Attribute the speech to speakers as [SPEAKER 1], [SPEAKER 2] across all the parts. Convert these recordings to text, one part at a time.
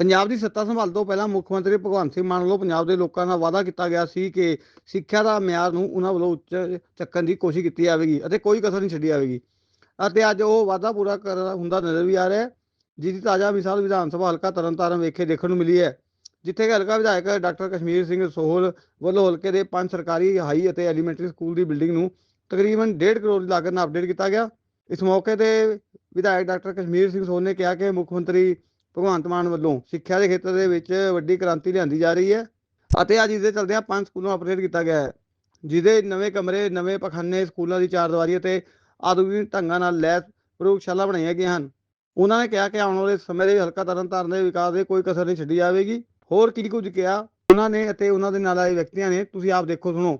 [SPEAKER 1] ਪੰਜਾਬ ਦੀ ਸੱਤਾ ਸੰਭਾਲ ਤੋਂ ਪਹਿਲਾਂ ਮੁੱਖ ਮੰਤਰੀ ਭਗਵੰਤ ਸਿੰਘ ਮਾਨ ਵੱਲੋਂ ਪੰਜਾਬ ਦੇ ਲੋਕਾਂ ਨਾਲ ਵਾਅਦਾ ਕੀਤਾ ਗਿਆ ਸੀ ਕਿ ਸਿੱਖਿਆ ਦਾ ਮਿਆਰ ਨੂੰ ਉਹਨਾਂ ਵੱਲੋਂ ਉੱਚ ਚੱਕਣ ਦੀ ਕੋਸ਼ਿਸ਼ ਕੀਤੀ ਜਾਵੇਗੀ ਅਤੇ ਕੋਈ ਕਸਰ ਨਹੀਂ ਛੱਡੀ ਜਾਵੇਗੀ। ਅਤੇ ਅੱਜ ਉਹ ਵਾਅਦਾ ਪੂਰਾ ਕਰ ਹੁੰਦਾ ਨਜ਼ਰ ਵੀ ਆ ਰਿਹਾ ਹੈ ਜਿਸ ਦੀ ਤਾਜ਼ਾ ਮਿਸਾਲ ਵਿਧਾਨ ਸਭਾ ਹਲਕਾ ਤਰਨਤਾਰਨ ਵੇਖੇ ਦੇਖਣ ਨੂੰ ਮਿਲੀ ਹੈ, ਜਿੱਥੇ ਕਿ ਹਲਕਾ ਵਿਧਾਇਕ ਡਾਕਟਰ ਕਸ਼ਮੀਰ ਸਿੰਘ ਸੋਹਲ ਵੱਲੋਂ ਹਲਕੇ ਦੇ ਪੰਜ ਸਰਕਾਰੀ, ਹਾਈ ਅਤੇ ਐਲੀਮੈਂਟਰੀ ਸਕੂਲ ਦੀ ਬਿਲਡਿੰਗ ਨੂੰ ਤਕਰੀਬਨ 1.5 ਕਰੋੜ ਦੀ ਲਾਗਤ ਨਾਲ ਅਪਡੇਟ ਕੀਤਾ ਗਿਆ। ਇਸ ਮੌਕੇ ਤੇ ਵਿਧਾਇਕ ਡਾਕਟਰ ਕਸ਼ਮੀਰ ਸਿੰਘ ਸੋਹਲ ਨੇ ਕਿਹਾ ਕਿ ਮੁੱਖ ਮੰਤਰੀ ਭਗਵੰਤ ਮਾਨ ਵੱਲੋਂ ਸਿੱਖਿਆ ਦੇ ਖੇਤਰ ਦੇ ਵਿੱਚ ਵੱਡੀ ਕ੍ਰਾਂਤੀ ਲਿਆਂਦੀ ਜਾ ਰਹੀ ਹੈ ਅਤੇ ਅੱਜ ਇਸ ਦੇ ਚਲਦਿਆਂ ਪੰਜ ਸਕੂਲਾਂ ਨੂੰ ਕੀਤਾ ਗਿਆ ਹੈ, ਜਿਹਦੇ ਨਵੇਂ ਕਮਰੇ, ਨਵੇਂ ਪਖਾਨੇ, ਸਕੂਲਾਂ ਦੀ ਚਾਰ ਦੀਵਾਰੀ ਅਤੇ ਆਧੁਨਿਕ ਢੰਗਾਂ ਨਾਲ ਲੈਸ ਪ੍ਰਯੋਗਸ਼ਾਲਾ ਬਣਾਈਆਂ ਗਈਆਂ ਹਨ। ਉਹਨਾਂ ਨੇ ਕਿਹਾ ਕਿ ਆਉਣ ਵਾਲੇ ਸਮੇਂ ਦੇ ਹਲਕਾ ਤਰਨਤਾਰਨ ਦੇ ਵਿਕਾਸ ਦੇ ਕੋਈ ਕਸਰ ਨਹੀਂ ਛੱਡੀ ਜਾਵੇਗੀ। ਹੋਰ ਕੀ ਕੁਝ ਕਿਹਾ ਉਹਨਾਂ ਨੇ ਅਤੇ ਉਹਨਾਂ ਦੇ ਨਾਲ ਆਏ ਵਿਅਕਤੀਆਂ ਨੇ, ਤੁਸੀਂ ਆਪ ਦੇਖੋ, ਸੁਣੋ।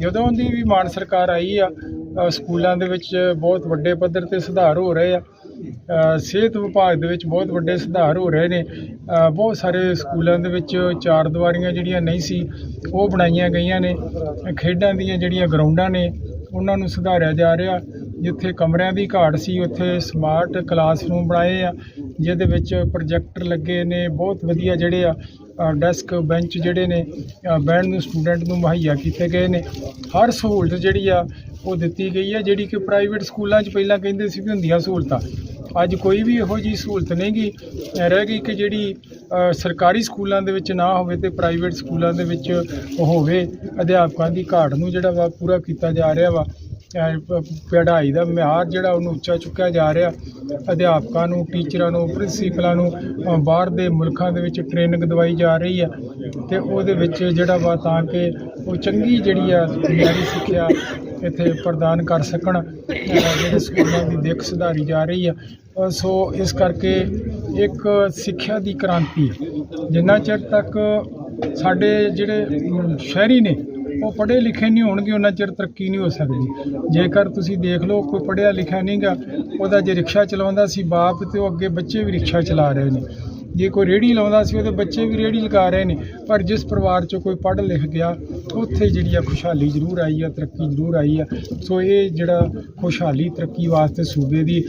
[SPEAKER 2] ਜਦੋਂ ਦੀ ਵੀ ਮਾਨ ਸਰਕਾਰ ਆਈ ਆ ਸਕੂਲਾਂ ਦੇ ਵਿੱਚ ਬਹੁਤ ਵੱਡੇ ਪੱਧਰ ਤੇ ਸੁਧਾਰ ਹੋ ਰਹੇ ਆ ਸਿਹਤ ਵਿਭਾਗ ਦੇ ਵਿੱਚ ਬਹੁਤ ਵੱਡੇ ਸੁਧਾਰ ਹੋ ਰਹੇ ਨੇ। ਬਹੁਤ ਸਾਰੇ ਸਕੂਲਾਂ ਦੇ ਵਿੱਚ ਚਾਰ ਦੀਵਾਰੀਆਂ ਜਿਹੜੀਆਂ ਨਹੀਂ ਸੀ, ਉਹ ਬਣਾਈਆਂ ਗਈਆਂ ਨੇ। ਖੇਡਾਂ ਦੀਆਂ ਜਿਹੜੀਆਂ ਗਰਾਊਂਡਾਂ ਨੇ, ਉਹਨਾਂ ਨੂੰ ਸੁਧਾਰਿਆ ਜਾ ਰਿਹਾ। ਜਿੱਥੇ ਕਮਰਿਆਂ ਦੀ ਘਾਟ ਸੀ, ਉੱਥੇ ਸਮਾਰਟ ਕਲਾਸਰੂਮ ਬਣਾਏ ਆ, ਜਿਹਦੇ ਵਿੱਚ ਪ੍ਰੋਜੈਕਟਰ ਲੱਗੇ ਨੇ। ਬਹੁਤ ਵਧੀਆ ਜਿਹੜੇ ਆ ਡੈਸਕ ਬੈਂਚ ਜਿਹੜੇ ਨੇ ਅ, ਬਹਿਣ ਨੂੰ ਸਟੂਡੈਂਟ ਨੂੰ ਮੁਹੱਈਆ ਕੀਤੇ ਗਏ ਨੇ। ਹਰ ਸਹੂਲਤ ਜਿਹੜੀ ਆ ਉਹ ਦਿੱਤੀ ਗਈ ਹੈ ਜਿਹੜੀ ਕਿ ਪ੍ਰਾਈਵੇਟ ਸਕੂਲਾਂ 'ਚ ਪਹਿਲਾਂ ਕਹਿੰਦੇ ਸੀ ਵੀ ਹੁੰਦੀਆਂ ਸਹੂਲਤਾਂ। ਅੱਜ ਕੋਈ ਵੀ ਇਹੋ ਜੀ ਸਹੂਲਤ ਨਹੀਂ ਗੀ ਰਹਿ ਗਈ ਕਿ ਜਿਹੜੀ ਸਰਕਾਰੀ ਸਕੂਲਾਂ ਦੇ ਵਿੱਚ ਨਾ ਹੋਵੇ ਤੇ ਪ੍ਰਾਈਵੇਟ ਸਕੂਲਾਂ ਦੇ ਵਿੱਚ ਹੋਵੇ। ਅਧਿਆਪਕਾਂ ਦੀ ਘਾਟ ਨੂੰ ਜਿਹੜਾ ਵਾ ਪੂਰਾ ਕੀਤਾ ਜਾ ਰਿਹਾ ਵਾ। ਪੜ੍ਹਾਈ ਦਾ ਮਿਆਰ ਜਿਹੜਾ ਉਹਨੂੰ ਉੱਚਾ ਚੁੱਕਿਆ ਜਾ ਰਿਹਾ। ਅਧਿਆਪਕਾਂ ਨੂੰ, ਟੀਚਰਾਂ ਨੂੰ, ਪ੍ਰਿੰਸੀਪਲਾਂ ਨੂੰ ਬਾਹਰ ਦੇ ਮੁਲਕਾਂ ਦੇ ਵਿੱਚ ਟ੍ਰੇਨਿੰਗ ਦਵਾਈ ਜਾ ਰਹੀ ਆ ਤੇ ਉਹਦੇ ਵਿੱਚ ਜਿਹੜਾ ਵਾ ਤਾਂ ਕਿ ਉਹ ਚੰਗੀ ਜਿਹੜੀ ਆ ਮਿਆਰੀ ਸਿੱਖਿਆ ਇੱਥੇ ਪ੍ਰਦਾਨ ਕਰ ਸਕਣ ਜਿਹੜੇ ਸਕੂਲਾਂ ਦੀ ਦਿੱਖ ਸੁਧਾਰੀ ਜਾ ਰਹੀ ਆ। ਸੋ ਇਸ ਕਰਕੇ ਇੱਕ ਸਿੱਖਿਆ ਦੀ ਕ੍ਰਾਂਤੀ ਜਿੰਨਾ ਚਿਰ ਤੱਕ ਸਾਡੇ ਜਿਹੜੇ ਸ਼ਹਿਰੀ ਨੇ ਉਹ ਪੜ੍ਹੇ ਲਿਖੇ ਨਹੀਂ ਹੋਣਗੇ, ਉਹਨਾਂ ਚਿਰ ਤਰੱਕੀ ਨਹੀਂ ਹੋ ਸਕਦੀ। ਜੇਕਰ ਤੁਸੀਂ ਦੇਖ ਲਓ, ਕੋਈ ਪੜ੍ਹਿਆ ਲਿਖਿਆ ਨਹੀਂਗਾ ਉਹਦਾ ਜੇ ਰਿਕਸ਼ਾ ਚਲਾਉਂਦਾ ਸੀ ਬਾਪ ਤੇ ਉਹ ਅੱਗੇ ਬੱਚੇ ਵੀ ਰਿਕਸ਼ਾ ਚਲਾ ਰਹੇ ਨੇ। ਜੇ ਕੋਈ ਰੇੜੀ ਲਾਉਂਦਾ ਸੀ, ਉਹਦੇ ਬੱਚੇ ਵੀ ਰੇੜੀ ਲਗਾ ਰਹੇ ਨੇ। ਪਰ ਜਿਸ ਪਰਿਵਾਰ 'ਚੋਂ ਕੋਈ ਪੜ੍ਹ ਲਿਖ ਗਿਆ, ਉੱਥੇ ਜਿਹੜੀ ਆ ਖੁਸ਼ਹਾਲੀ ਜ਼ਰੂਰ ਆਈ ਆ, ਤਰੱਕੀ ਜ਼ਰੂਰ ਆਈ ਆ। ਸੋ ਇਹ ਜਿਹੜਾ ਖੁਸ਼ਹਾਲੀ, ਤਰੱਕੀ ਵਾਸਤੇ ਸੂਬੇ ਦੀ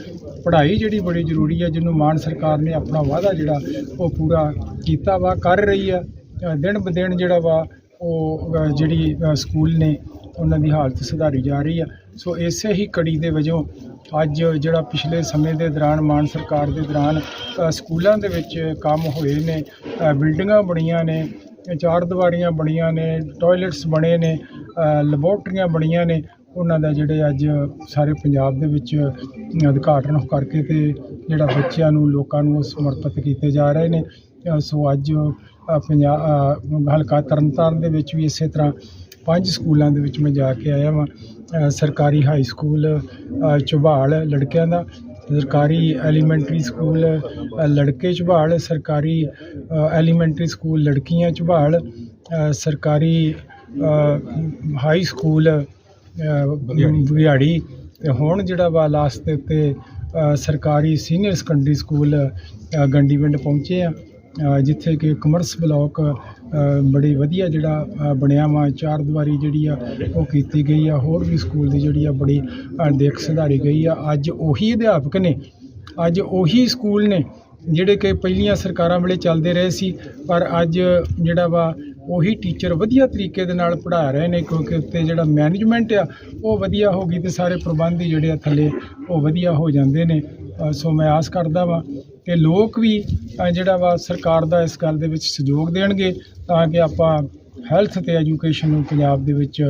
[SPEAKER 2] ਪੜ੍ਹਾਈ ਜਿਹੜੀ ਬੜੀ ਜ਼ਰੂਰੀ ਆ, ਜਿਹਨੂੰ ਮਾਨ ਸਰਕਾਰ ਨੇ ਆਪਣਾ ਵਾਅਦਾ ਜਿਹੜਾ ਉਹ ਪੂਰਾ ਕੀਤਾ ਵਾ, ਕਰ ਰਹੀ ਆ। ਦਿਨ ਬ ਦਿਨ ਜਿਹੜਾ ਵਾ ਉਹ ਜਿਹੜੀ ਸਕੂਲ ਨੇ ਉਹਨਾਂ ਦੀ ਹਾਲਤ ਸੁਧਾਰੀ ਜਾ ਰਹੀ ਆ। ਸੋ ਇਸੇ ਹੀ ਕੜੀ ਦੇ ਵਜੋਂ ਅੱਜ ਜਿਹੜਾ ਪਿਛਲੇ ਸਮੇਂ ਦੇ ਦੌਰਾਨ ਮਾਨ ਸਰਕਾਰ ਦੇ ਦੌਰਾਨ ਸਕੂਲਾਂ ਦੇ ਵਿੱਚ ਕੰਮ ਹੋਏ ਨੇ ਬਿਲਡਿੰਗਾਂ ਬਣੀਆਂ ਨੇ, ਚਾਰ ਦੀਵਾਰੀਆਂ ਬਣੀਆਂ ਨੇ, ਟਾਇਲਟਸ ਬਣੇ ਨੇ ਲੈਬੋਰਟਰੀਆਂ ਬਣੀਆਂ ਨੇ, ਉਹਨਾਂ ਦਾ ਜਿਹੜੇ ਅੱਜ ਸਾਰੇ ਪੰਜਾਬ ਦੇ ਵਿੱਚ ਉਦਘਾਟਨ ਕਰਕੇ ਤੇ ਜਿਹੜਾ ਬੱਚਿਆਂ ਨੂੰ, ਲੋਕਾਂ ਨੂੰ ਉਹ ਸਮਰਪਿਤ ਕੀਤੇ ਜਾ ਰਹੇ ਨੇ। ਸੋ ਅੱਜ ਪੰਜਾਬ ਹਲਕਾ ਤਰਨਤਾਰਨ ਦੇ ਵਿੱਚ ਵੀ ਇਸੇ ਤਰ੍ਹਾਂ ਪੰਜ ਸਕੂਲਾਂ ਦੇ ਵਿੱਚ ਮੈਂ ਜਾ ਕੇ ਆਇਆ ਵਾਂ। ਸਰਕਾਰੀ ਹਾਈ ਸਕੂਲ ਅ, ਝਬਾਲ ਲੜਕਿਆਂ ਦਾ ਸਰਕਾਰੀ ਐਲੀਮੈਂਟਰੀ ਸਕੂਲ ਲੜਕੇ ਝਬਾਲ ਸਰਕਾਰੀ ਐਲੀਮੈਂਟਰੀ ਸਕੂਲ ਲੜਕੀਆਂ ਝਬਾਲ ਸਰਕਾਰੀ ਹਾਈ ਸਕੂਲ ਬੁਗਿਆੜੀ ਤੇ ਹੁਣ ਜਿਹੜਾ ਵਾ ਲਾਸਟ ਅ, ਸਰਕਾਰੀ ਸੀਨੀਅਰ ਸੈਕੰਡਰੀ ਸਕੂਲ ਗੰਡੀਵਿੰਡ ਪਹੁੰਚੇ ਆ। ਜਿੱਥੇ ਕਿ ਕਮਰਸ ਬਲਾਕ ਅ, ਬੜੀ ਵਧੀਆ ਜਿਹੜਾ ਬਣਿਆ ਵਾ। ਚਾਰ ਦੀਵਾਰੀ ਜਿਹੜੀ ਆ ਉਹ ਕੀਤੀ ਗਈ ਆ। ਹੋਰ ਵੀ ਸਕੂਲ ਦੀ ਜਿਹੜੀ ਆ ਬੜੀ ਦੇਖ ਸੁਧਾਰੀ ਗਈ ਆ। ਅੱਜ ਉਹੀ ਅਧਿਆਪਕ ਨੇ ਅੱਜ ਉਹੀ ਸਕੂਲ ਨੇ ਜਿਹੜੇ ਕਿ ਪਹਿਲੀਆਂ ਸਰਕਾਰਾਂ ਵੇਲੇ ਚੱਲਦੇ ਰਹੇ ਸੀ ਪਰ ਅੱਜ ਜਿਹੜਾ ਵਾ ਉਹੀ ਟੀਚਰ ਵਧੀਆ ਤਰੀਕੇ ਦੇ ਨਾਲ ਪੜ੍ਹਾ ਰਹੇ ਨੇ ਕਿਉਂਕਿ ਉੱਤੇ ਜਿਹੜਾ ਮੈਨੇਜਮੈਂਟ ਆ ਉਹ ਵਧੀਆ ਹੋ ਗਈ ਤੇ ਸਾਰੇ ਪ੍ਰਬੰਧ ਹੀ ਜਿਹੜੇ ਆ ਥੱਲੇ ਉਹ ਵਧੀਆ ਹੋ ਜਾਂਦੇ ਨੇ। ਸੋ ਮੈਂ ਆਸ ਕਰਦਾ ਵਾਂ ਕਿ ਲੋਕ ਵੀ ਜਿਹੜਾ ਵਾ ਸਰਕਾਰ ਦਾ ਇਸ ਗੱਲ ਦੇ ਵਿੱਚ ਸਹਿਯੋਗ ਦੇਣਗੇ ਤਾਂ ਕਿ ਆਪਾਂ ਹੈਲਥ ਤੇ ਐਜੂਕੇਸ਼ਨ ਨੂੰ ਪੰਜਾਬ ਦੇ ਵਿੱਚ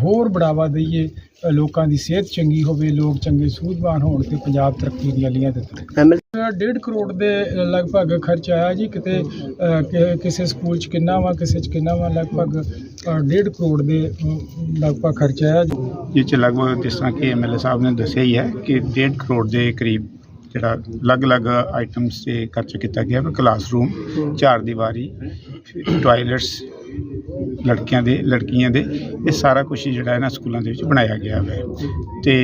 [SPEAKER 2] ਹੋਰ ਬੜਾਵਾ ਦਈਏ ਲੋਕਾਂ ਦੀ ਸਿਹਤ ਚੰਗੀ ਹੋਵੇ ਲੋਕ ਚੰਗੇ ਸੂਝਵਾਨ ਹੋਣ ਤੇ ਪੰਜਾਬ ਤਰੱਕੀ ਦੀਆਂ ਲੀਆਂ ਤੇ ਡੇਢ ਕਰੋੜ ਦੇ ਲਗਭਗ ਖਰਚ ਆਇਆ ਜੀ ਕਿਤੇ ਕਿਸੇ ਸਕੂਲ 'ਚ ਕਿੰਨਾ ਵਾ ਕਿਸੇ 'ਚ ਕਿੰਨਾ ਵਾ ਲਗਭਗ ਡੇਢ ਕਰੋੜ ਦੇ ਲਗਭਗ ਖਰਚ ਆਇਆ ਜੀ।
[SPEAKER 3] ਜਿਸ 'ਚ ਲਗਭਗ ਜਿਸ ਤਰ੍ਹਾਂ ਕਿ ਐਮਐਲਏ ਸਾਹਿਬ ਨੇ ਦੱਸਿਆ ਹੀ ਹੈ ਕਿ 1.5 ਕਰੋੜ ਦੇ ਕਰੀਬ ਜਿਹੜਾ ਅਲੱਗ-ਅਲੱਗ ਆਈਟਮਸ ਤੇ ਖਰਚ ਕੀਤਾ ਗਿਆ ਹੈ ਕਲਾਸਰੂਮ ਚਾਰ ਦੀਵਾਰੀ ਟਾਇਲਟਸ ਲੜਕਿਆਂ ਦੇ, ਲੜਕੀਆਂ ਦੇ, ਇਹ ਸਾਰਾ ਕੁਝ ਜਿਹੜਾ ਇਹਨਾਂ ਸਕੂਲਾਂ ਦੇ ਵਿੱਚ ਬਣਾਇਆ ਗਿਆ ਹੈ ਤੇ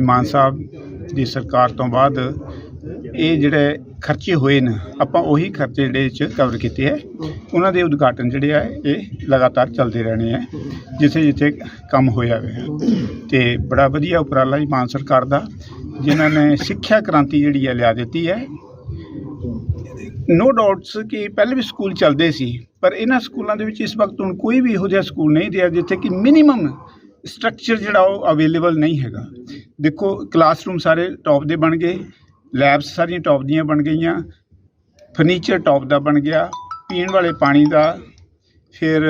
[SPEAKER 3] ਮਾਨ ਸਾਹਿਬ ਦੀ ਸਰਕਾਰ ਤੋਂ ਬਾਅਦ ਇਹ ਜਿਹੜੇ ਖਰਚੇ ਹੋਏ ਨੇ, ਆਪਾਂ ਉਹੀ ਖਰਚੇ ਜਿਹੜੇ ਚ ਕਵਰ ਕੀਤੇ ਹੈ। ਉਹਨਾਂ ਦੇ ਉਦਘਾਟਨ ਜਿਹੜੇ ਆ, ਇਹ ਲਗਾਤਾਰ ਚੱਲਦੇ ਰਹਿਣੇ ਆ, ਜਿੱਥੇ ਜਿੱਥੇ ਕੰਮ ਹੋਇਆ ਹੋਇਆ। ਤੇ ਬੜਾ ਵਧੀਆ ਉਪਰਾਲਾ ਜੀ ਮਾਨ ਸਰਕਾਰ ਦਾ, ਜਿਨ੍ਹਾਂ ਨੇ ਸਿੱਖਿਆ ਕ੍ਰਾਂਤੀ ਜਿਹੜੀ ਹੈ ਲਿਆ ਦਿੱਤੀ ਹੈ। ਨੋ ਡਾਊਟਸ ਕਿ ਪਹਿਲੇ ਵੀ ਸਕੂਲ ਚੱਲਦੇ ਸੀ, ਪਰ ਇਹਨਾਂ ਸਕੂਲਾਂ ਦੇ ਵਿੱਚ ਇਸ ਵਕਤ ਹੁਣ ਕੋਈ ਵੀ ਇਹੋ ਜਿਹਾ ਸਕੂਲ ਨਹੀਂ ਰਿਹਾ, ਜਿੱਥੇ ਕਿ ਮਿਨੀਮਮ ਸਟਰਕਚਰ ਜਿਹੜਾ ਉਹ ਅਵੇਲੇਬਲ ਨਹੀਂ ਹੈਗਾ। ਦੇਖੋ ਕਲਾਸਰੂਮ ਸਾਰੇ ਟੌਪ ਦੇ ਬਣ ਗਏ ਲੈਬਸ ਸਾਰੀਆਂ ਟੌਪ ਦੀਆਂ ਬਣ ਗਈਆਂ, ਫਰਨੀਚਰ ਟੌਪ ਦਾ ਬਣ ਗਿਆ, ਪੀਣ ਵਾਲੇ ਪਾਣੀ ਦਾ, ਫਿਰ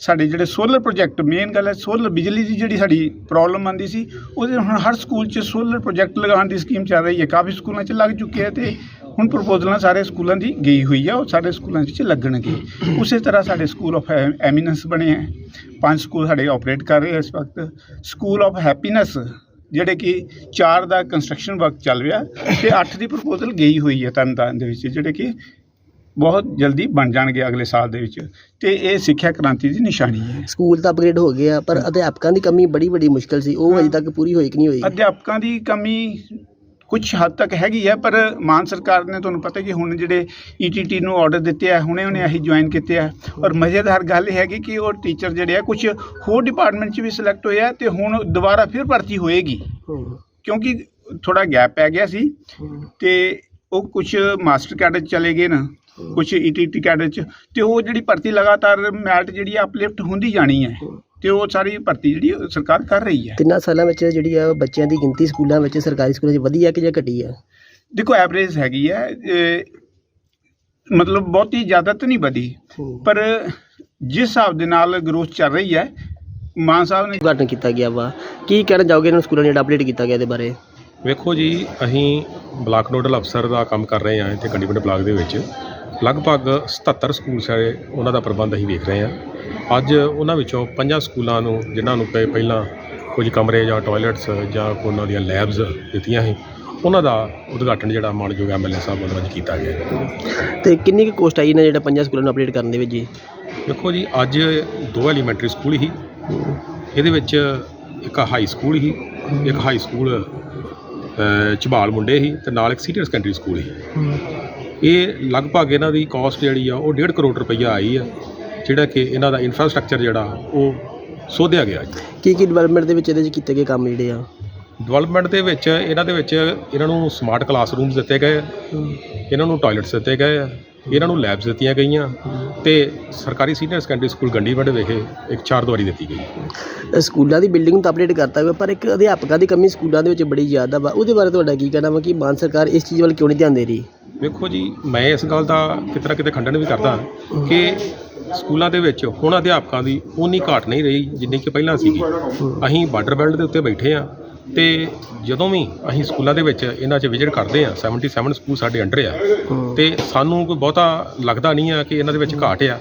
[SPEAKER 3] ਸਾਡੇ ਜਿਹੜੇ ਸੋਲਰ ਪ੍ਰੋਜੈਕਟ ਮੇਨ ਗੱਲ ਹੈ ਸੋਲਰ ਬਿਜਲੀ ਦੀ ਜਿਹੜੀ ਸਾਡੀ ਪ੍ਰੋਬਲਮ ਆਂਦੀ ਸੀ, ਉਹਦੇ ਹੁਣ ਹਰ ਸਕੂਲ 'ਚ ਸੋਲਰ ਪ੍ਰੋਜੈਕਟ ਲਗਾਉਣ ਦੀ ਸਕੀਮ ਚੱਲ ਰਹੀ ਹੈ, ਕਾਫੀ ਸਕੂਲਾਂ 'ਚ ਲੱਗ ਚੁੱਕੀ ਹੈ ਤੇ ਹੁਣ ਪ੍ਰਪੋਜ਼ਲਾਂ ਸਾਰੇ ਸਕੂਲਾਂ ਦੀ ਗਈ ਹੋਈ ਆ ਉਹ ਸਾਰੇ ਸਕੂਲਾਂ 'ਚ ਲੱਗਣਗੇ। ਉਸੇ ਤਰ੍ਹਾਂ ਸਾਡੇ ਸਕੂਲ ਆਫ ਐਮੀਨੈਂਸ ਬਣੇ ਹੈ, ਪੰਜ ਸਕੂਲ ਸਾਡੇ ਆਪਰੇਟ ਕਰ ਰਹੇ ਇਸ ਵਕਤ ਸਕੂਲ ਆਫ ਹੈਪੀਨੈਸ ਜਿਹੜੇ ਕਿ 4 ਦਾ ਕੰਸਟਰਕਸ਼ਨ ਵਰਕ ਚੱਲ ਰਿਹਾ ਤੇ 8 ਦੀ ਪ੍ਰਪੋਜ਼ਲ ਗਈ ਹੋਈ ਹੈ ਤਰਨਤਾਰਨ ਦੇ ਵਿੱਚ ਜਿਹੜੇ ਕਿ ਬਹੁਤ ਜਲਦੀ ਬਣ ਜਾਣਗੇ ਅਗਲੇ ਸਾਲ ਦੇ ਵਿੱਚ। ਤੇ ਇਹ ਸਿੱਖਿਆ ਕ੍ਰਾਂਤੀ ਦੀ ਨਿਸ਼ਾਨੀ ਹੈ।
[SPEAKER 4] ਸਕੂਲ ਤਾਂ ਅਪਗ੍ਰੇਡ ਹੋ ਗਿਆ ਪਰ ਅਧਿਆਪਕਾਂ ਦੀ ਕਮੀ ਬੜੀ ਵੱਡੀ ਮੁਸ਼ਕਲ ਸੀ। ਉਹ ਅਜੇ ਤੱਕ ਪੂਰੀ ਹੋਈ ਕਿ ਨਹੀਂ ਹੋਈ?
[SPEAKER 3] ਅਧਿਆਪਕਾਂ ਦੀ ਕਮੀ ਕੁਝ ਹੱਦ ਤੱਕ ਹੈਗੀ ਹੈ ਪਰ ਮਾਨ ਸਰਕਾਰ ਨੇ ਤੁਹਾਨੂੰ ਪਤਾ ਕਿ ਹੁਣ ਜਿਹੜੇ ਈਟੀਟੀ ਨੂੰ ਆਰਡਰ ਦਿੱਤੇ ਆ ਹੁਣੇ ਹੁਣੇ ਅਸੀਂ ਜੁਆਇਨ ਕੀਤੇ ਆ। ਔਰ ਮਜ਼ੇਦਾਰ ਗੱਲ ਇਹ ਹੈਗੀ ਕਿ ਉਹ ਟੀਚਰ ਜਿਹੜੇ ਆ ਕੁਝ ਹੋਰ ਡਿਪਾਰਟਮੈਂਟ 'ਚ ਵੀ ਸਿਲੈਕਟ ਹੋਏ ਆ ਤੇ ਹੁਣ ਦੁਬਾਰਾ ਫਿਰ ਭਰਤੀ ਹੋਏਗੀ। ਕਿਉਂਕਿ ਥੋੜਾ ਗੈਪ ਪੈ ਗਿਆ ਸੀ ਤੇ ਉਹ ਕੁਝ ਮਾਸਟਰ ਕੈਡਰ 'ਚ ਚਲੇ ਗਏ ਨਾ ਕੁਝ ਈਟੀਟੀ ਕੈਡਰ 'ਚ ਤੇ ਉਹ ਜਿਹੜੀ ਭਰਤੀ ਲਗਾਤਾਰ ਮੈਰਿਟ ਜਿਹੜੀ ਅਪਲਿਫਟ ਹੁੰਦੀ ਜਾਣੀ ਹੈ। ਤੇ ਉਹ ਸਾਰੀ ਭਰਤੀ ਜਿਹੜੀ ਉਹ ਸਰਕਾਰ ਕਰ ਰਹੀ ਹੈ।
[SPEAKER 4] ਤਿੰਨਾਂ ਸਾਲਾਂ ਵਿੱਚ ਜਿਹੜੀ ਆ ਬੱਚਿਆਂ ਦੀ ਗਿਣਤੀ ਸਕੂਲਾਂ ਵਿੱਚ ਸਰਕਾਰੀ ਸਕੂਲਾਂ 'ਚ ਵਧੀ ਆ ਕਿ ਜਾਂ ਘਟੀ ਆ?
[SPEAKER 3] ਦੇਖੋ ਐਵਰੇਜ ਹੈਗੀ ਹੈ ਇਹ ਮਤਲਬ ਬਹੁਤੀ ਜ਼ਿਆਦਾ ਤਾਂ ਨਹੀਂ ਵਧੀ।
[SPEAKER 4] ਹੂੰ।
[SPEAKER 3] ਪਰ ਜਿਸ ਹਿਸਾਬ ਦੇ ਨਾਲ ਗਰੋਥ ਚੱਲ ਰਹੀ ਹੈ ਮਾਨ ਸਾਹਿਬ ਨੇ
[SPEAKER 4] ਉਦਘਾਟਨ ਕੀਤਾ ਗਿਆ ਵਾ। ਕੀ ਕਹਿਣਾ ਚਾਹੋਗੇ ਇਹਨਾਂ ਸਕੂਲਾਂ ਨੂੰ ਜਿਹੜਾ ਅਪਡੇਟ ਕੀਤਾ ਗਿਆ ਇਹਦੇ ਬਾਰੇ?
[SPEAKER 5] ਵੇਖੋ ਜੀ ਅਸੀਂ ਬਲਾਕ ਨੋਡਲ ਅਫਸਰ ਦਾ ਕੰਮ ਕਰ ਰਹੇ ਹਾਂ ਇੱਥੇ ਕੰਡੀਪਿੰਡ ਬਲਾਕ ਦੇ ਵਿੱਚ। ਲਗਭਗ 77 ਸਕੂਲ ਸਾਰੇ ਉਹਨਾਂ ਦਾ ਪ੍ਰਬੰਧ ਅਸੀਂ ਵੇਖ ਰਹੇ ਹਾਂ। ਅੱਜ ਉਹਨਾਂ ਵਿੱਚੋਂ ਪੰਜਾਂ ਸਕੂਲਾਂ ਨੂੰ ਜਿਨ੍ਹਾਂ ਨੂੰ ਪਹਿ- ਪਹਿਲਾਂ ਕੁਝ ਕਮਰੇ ਜਾਂ ਟਾਇਲਟਸ ਜਾਂ ਕੋਈ ਉਹਨਾਂ ਦੀਆਂ ਲੈਬਸ ਦਿੱਤੀਆਂ ਸੀ ਉਹਨਾਂ ਦਾ ਉਦਘਾਟਨ ਜਿਹੜਾ ਮਾਨਯੋਗ ਐਮਐਲਏ ਸਾਹਿਬ ਵੱਲੋਂ ਅੱਜ ਕੀਤਾ ਗਿਆ
[SPEAKER 4] ਤੇ ਕਿੰਨੀ ਕੁ ਕੋਸਟ ਆਈ ਇਹਨਾਂ ਜਿਹੜਾ ਪੰਜਾਂ ਸਕੂਲਾਂ ਨੂੰ ਅਪਡੇਟ ਕਰਨ ਦੇ ਵਿੱਚ ਜੀ?
[SPEAKER 5] ਵੇਖੋ ਜੀ ਅੱਜ ਦੋ ਐਲੀਮੈਂਟਰੀ ਸਕੂਲ ਹੀ ਇਹਦੇ ਵਿੱਚ ਇੱਕ ਹਾਈ ਸਕੂਲ ਹੀ ਇੱਕ ਹਾਈ ਸਕੂਲ ਅ, ਝਬਾਲ ਮੁੰਡੇ ਸੀ ਤੇ ਨਾਲ ਇੱਕ ਸੀਨੀਅਰ ਸੈਕੰਡਰੀ ਸਕੂਲ ਸੀ। ਇਹ ਲਗਭਗ ਇਹਨਾਂ ਦੀ ਕਾਸਟ ਜਿਹੜੀ ਆ ਉਹ 1.5 ਕਰੋੜ ਰੁਪਈਆ ਆਈ ਆ। ਜਿਹੜਾ ਕਿ ਇਹਨਾਂ ਦਾ ਇਨਫਰਾਸਟ੍ਰਕਚਰ ਜਿਹੜਾ ਉਹ ਸੋਧਿਆ ਗਿਆ ਜੀ।
[SPEAKER 4] ਕੀ ਕੀ ਡਿਵੈਲਪਮੈਂਟ ਦੇ ਵਿੱਚ ਇਹਦੇ 'ਚ ਕੀਤੇ ਗਏ ਕੰਮ ਜਿਹੜੇ ਆ?
[SPEAKER 5] ਡਿਵੈਲਪਮੈਂਟ ਦੇ ਵਿੱਚ ਇਹਨਾਂ ਦੇ ਵਿੱਚ ਇਹਨਾਂ ਨੂੰ ਸਮਾਰਟ ਕਲਾਸਰੂਮਸ ਦਿੱਤੇ ਗਏ ਇਹਨਾਂ ਨੂੰ ਟਾਇਲਟਸ ਦਿੱਤੇ ਗਏ ਆ ਇਹਨਾਂ ਨੂੰ ਲੈਬਸ ਦਿੱਤੀਆਂ ਗਈਆਂ ਤੇ ਸਰਕਾਰੀ ਸੀਨੀਅਰ ਸੈਕੰਡਰੀ ਸਕੂਲ ਗੰਡੀਵਿੰਡ ਵਿਖੇ ਇੱਕ ਚਾਰ ਦੀਵਾਰੀ ਦਿੱਤੀ ਗਈ।
[SPEAKER 4] ਸਕੂਲਾਂ ਦੀ ਬਿਲਡਿੰਗ ਤਾਂ ਅਪਡੇਟ ਕਰਤਾ ਹੋਇਆ ਪਰ ਇੱਕ ਅਧਿਆਪਕਾਂ ਦੀ ਕਮੀ ਸਕੂਲਾਂ ਦੇ ਵਿੱਚ ਬੜੀ ਜ਼ਿਆਦਾ ਵਾ। ਉਹਦੇ ਬਾਰੇ ਤੁਹਾਡਾ ਕੀ ਕਹਿਣਾ ਵਾ ਕਿ ਮਾਨ ਸਰਕਾਰ ਇਸ ਚੀਜ਼ ਵੱਲ ਕਿਉਂ ਨਹੀਂ ਧਿਆਨ ਦੇ ਰਹੀ?
[SPEAKER 5] ਵੇਖੋ ਜੀ ਮੈਂ ਇਸ ਗੱਲ ਦਾ ਕਿਤੇ ਨਾ ਕਿਤੇ ਖੰਡਨ ਵੀ ਕਰਦਾ ਕਿ ਸਕੂਲਾਂ ਦੇ ਵਿੱਚ ਹੁਣ ਅਧਿਆਪਕਾਂ ਦੀ ਉਨੀ ਘਾਟ ਨਹੀਂ ਰਹੀ ਜਿੰਨੀ ਕਿ ਪਹਿਲਾਂ ਸੀਗੀ। ਅਸੀਂ ਬਾਰਡਰ ਬੈਲਟ ਦੇ ਉੱਤੇ ਬੈਠੇ ਆ ਤੇ ਜਦੋਂ ਵੀ ਅਸੀਂ ਸਕੂਲਾਂ ਦੇ ਵਿੱਚ ਇਹਨਾਂ 'ਚ ਵਿਜ਼ਿਟ ਕਰਦੇ ਆ 77 ਸਕੂਲ ਸਾਡੇ ਅੰਡਰ ਆ। ਤੇ ਸਾਨੂੰ ਕੋਈ ਬਹੁਤਾ ਲੱਗਦਾ ਨਹੀਂ ਆ ਕਿ ਇਹਨਾਂ ਦੇ ਵਿੱਚ ਘਾਟ ਆ।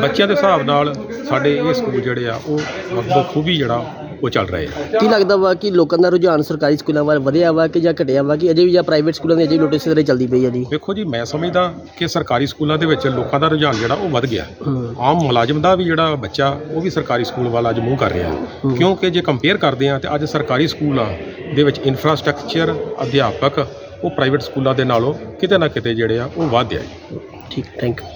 [SPEAKER 5] ਬੱਚਿਆਂ ਦੇ ਹਿਸਾਬ ਨਾਲ ਸਾਡੇ ਇਹ ਸਕੂਲ ਜਿਹੜੇ ਆ, ਉਹ ਬਖੂਬੀ ਜਿਹੜਾ ਉਹ ਚੱਲ ਰਹੇ ਆ।
[SPEAKER 4] ਕੀ ਲੱਗਦਾ ਵਾ ਕਿ ਲੋਕਾਂ ਦਾ ਰੁਝਾਨ ਸਰਕਾਰੀ ਸਕੂਲਾਂ ਵੱਲ ਵਧਿਆ ਵਾ ਕਿ ਜਾਂ ਘਟਿਆ ਵਾ ਕਿ ਅਜੇ ਵੀ ਜਾਂ ਪ੍ਰਾਈਵੇਟ ਸਕੂਲਾਂ ਦੀ ਅਜੇ ਵੀ ਨੋਟਿਸ ਤਰ੍ਹਾਂ ਚੱਲਦੀ ਪਈ ਆ ਜੀ?
[SPEAKER 5] ਵੇਖੋ ਜੀ ਮੈਂ ਸਮਝਦਾ ਕਿ ਸਰਕਾਰੀ ਸਕੂਲਾਂ ਦੇ ਵਿੱਚ ਲੋਕਾਂ ਦਾ ਰੁਝਾਨ ਜਿਹੜਾ ਉਹ ਵੱਧ ਗਿਆ। ਆਮ ਮੁਲਾਜ਼ਮ ਦਾ ਵੀ ਜਿਹੜਾ ਬੱਚਾ ਉਹ ਵੀ ਸਰਕਾਰੀ ਸਕੂਲ ਵੱਲ ਅੱਜ ਮੂੰਹ ਕਰ ਰਿਹਾ। ਕਿਉਂਕਿ ਜੇ ਕੰਪੇਅਰ ਕਰਦੇ ਆ ਤੇ ਅੱਜ ਸਰਕਾਰੀ ਸਕੂਲਾਂ ਦੇ ਵਿੱਚ ਇਨਫਰਾਸਟ੍ਰਕਚਰ ਅਧਿਆਪਕ ਉਹ ਪ੍ਰਾਈਵੇਟ ਸਕੂਲਾਂ ਦੇ ਨਾਲੋਂ ਕਿਤੇ ਨਾ ਕਿਤੇ ਜਿਹੜੇ ਆ ਉਹ ਵੱਧ ਆ
[SPEAKER 4] ਠੀਕ ਥੈਂਕ ਯੂ